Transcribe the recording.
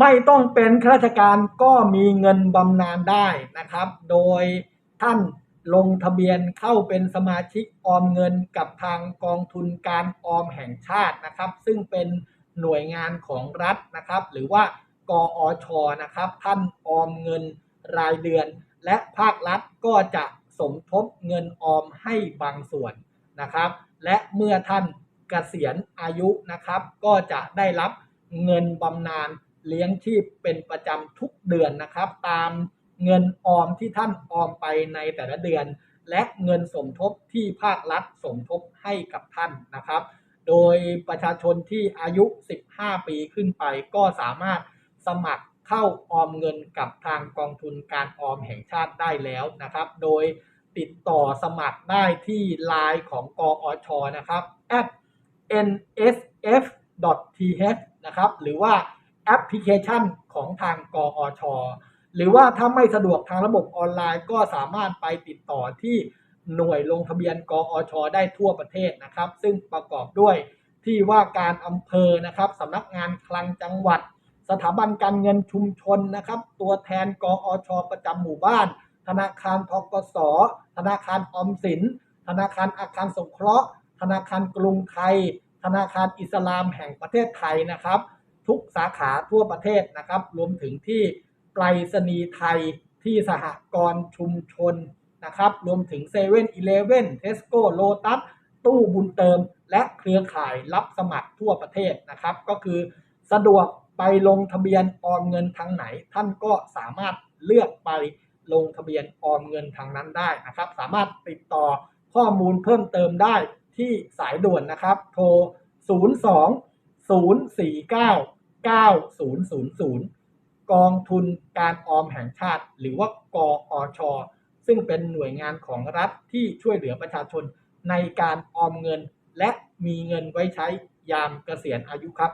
ไม่ต้องเป็นข้าราชการก็มีเงินบำนาญได้นะครับ โดยท่านลงทะเบียนเข้าเป็นสมาชิกออมเงินกับทางกองทุนการออมแห่งชาตินะครับ ซึ่งเป็นหน่วยงานของรัฐนะครับ หรือว่ากออชนะครับ ท่านออมเงินรายเดือน และภาครัฐก็จะสมทบเงินออมให้บางส่วนนะครับ และเมื่อท่านเกษียณอายุนะครับ ก็จะได้รับเงินบำนาญ เลี้ยงชีพเป็นประจำทุกเดือนนะครับ ตามเงินออมที่ท่านออมไปในแต่ละเดือน และเงินสมทบที่ภาครัฐสมทบให้กับท่านนะครับ โดยประชาชนที่อายุ 15 ปีขึ้นไปก็สามารถสมัครเข้าออมเงินกับทางกองทุนการออมแห่งชาติได้แล้วนะครับ โดยติดต่อสมัครได้ที่ Line ของกอชนะครับ at nsf.th นะครับ หรือว่า แอปพลิเคชันของทางกอช หรือว่าถ้าไม่สะดวกทางระบบออนไลน์ ก็สามารถไปติดต่อที่หน่วยลงทะเบียนกอช ได้ทั่วประเทศนะครับ ซึ่งประกอบด้วยที่ว่าการอำเภอนะครับสำนักงานคลังจังหวัด สถาบันการเงินชุมชนนะครับ ตัวแทนกอช ประจำหมู่บ้าน ธนาคารทกส ธนาคารออมสิน ธนาคารอาคารสงเคราะห์ ธนาคารกรุงไทย ธนาคารอิสลามแห่งประเทศไทยนะครับ สาขาทั่วประเทศนะครับ รวมถึงที่ไปรษณีย์ไทยที่สหกรณ์ชุมชนนะครับ รวมถึงเซเว่นอีเลฟเว่นเทสโก้โลตัสตู้บุญเติม และเครือข่ายรับสมัครทั่วประเทศนะครับ ก็คือสะดวกไปลงทะเบียนออมเงินทางไหน ท่านก็สามารถเลือกไปลงทะเบียนออมเงินทางนั้นได้นะครับ สามารถติดต่อข้อมูลเพิ่มเติมได้ที่สายด่วนนะครับ โทร 02 049 9000 กองทุนการออมแห่งชาติ หรือว่ากออช ซึ่งเป็นหน่วยงานของรัฐที่ช่วยเหลือประชาชนในการออมเงิน และมีเงินไว้ใช้ยามเกษียณอายุครับ